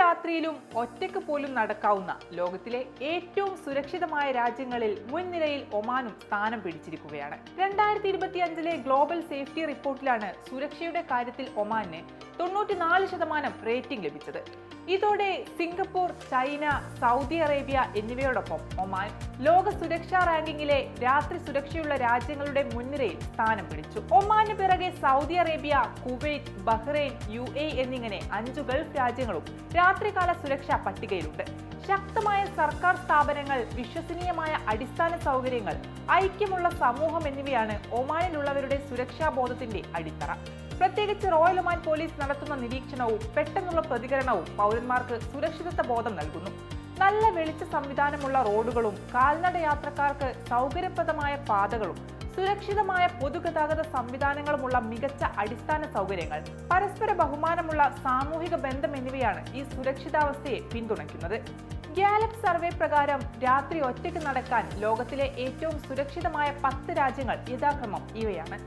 രാത്രിയിലും ഒറ്റയ്ക്ക് പോലും നടക്കാവുന്ന ലോകത്തിലെ ഏറ്റവും സുരക്ഷിതമായ രാജ്യങ്ങളിൽ മുൻനിരയിൽ ഒമാനും സ്ഥാനം പിടിച്ചിരിക്കുകയാണ്. രണ്ടായിരത്തി ഇരുപത്തി അഞ്ചിലെ ഗ്ലോബൽ സേഫ്റ്റി റിപ്പോർട്ടിലാണ് സുരക്ഷയുടെ കാര്യത്തിൽ ഒമാന് തൊണ്ണൂറ്റിനാല് ശതമാനം റേറ്റിംഗ് ലഭിച്ചത്. ഇതോടെ സിംഗപ്പൂർ ചൈന സൗദി അറേബ്യ എന്നിവയോടൊപ്പം ഒമാൻ ലോക സുരക്ഷാ റാങ്കിങ്ങിലെ രാത്രി സുരക്ഷയുള്ള രാജ്യങ്ങളുടെ മുൻനിരയിൽ സ്ഥാനം പിടിച്ചു. ഒമാന് പിറകെ Saudi Arabia Kuwait Bahrain U എന്നിങ്ങനെ അഞ്ചു ഗൾഫ് രാജ്യങ്ങളും രാത്രികാല സുരക്ഷാ പട്ടികയിലുണ്ട്. ശക്തമായ സർക്കാർ സ്ഥാപനങ്ങൾ വിശ്വസനീയമായ അടിസ്ഥാന സൗകര്യങ്ങൾ ഐക്യമുള്ള സമൂഹം എന്നിവയാണ് ഒമാനിലുള്ളവരുടെ സുരക്ഷാ ബോധത്തിന്റെ അടിത്തറ. പ്രത്യേകിച്ച് റോയൽ ഒമാൻ പോലീസ് നടത്തുന്ന നിരീക്ഷണവും പെട്ടെന്നുള്ള പ്രതികരണവും പൗരന്മാർക്ക് സുരക്ഷിതത്വ ബോധം നൽകുന്നു. നല്ല വെളിച്ച സംവിധാനമുള്ള റോഡുകളും കാൽനട യാത്രക്കാർക്ക് സൗകര്യപ്രദമായ പാതകളും സുരക്ഷിതമായ പൊതുഗതാഗത സംവിധാനങ്ങളുമുള്ള മികച്ച അടിസ്ഥാന സൗകര്യങ്ങൾ പരസ്പര ബഹുമാനമുള്ള സാമൂഹിക ബന്ധം എന്നിവയാണ് ഈ സുരക്ഷിതാവസ്ഥയെ പിന്തുണയ്ക്കുന്നത്. ഗാലപ് സർവേ പ്രകാരം രാത്രി ഒറ്റയ്ക്ക് നടക്കാൻ ലോകത്തിലെ ഏറ്റവും സുരക്ഷിതമായ പത്ത് രാജ്യങ്ങൾ യഥാക്രമം ഇവയാണ്.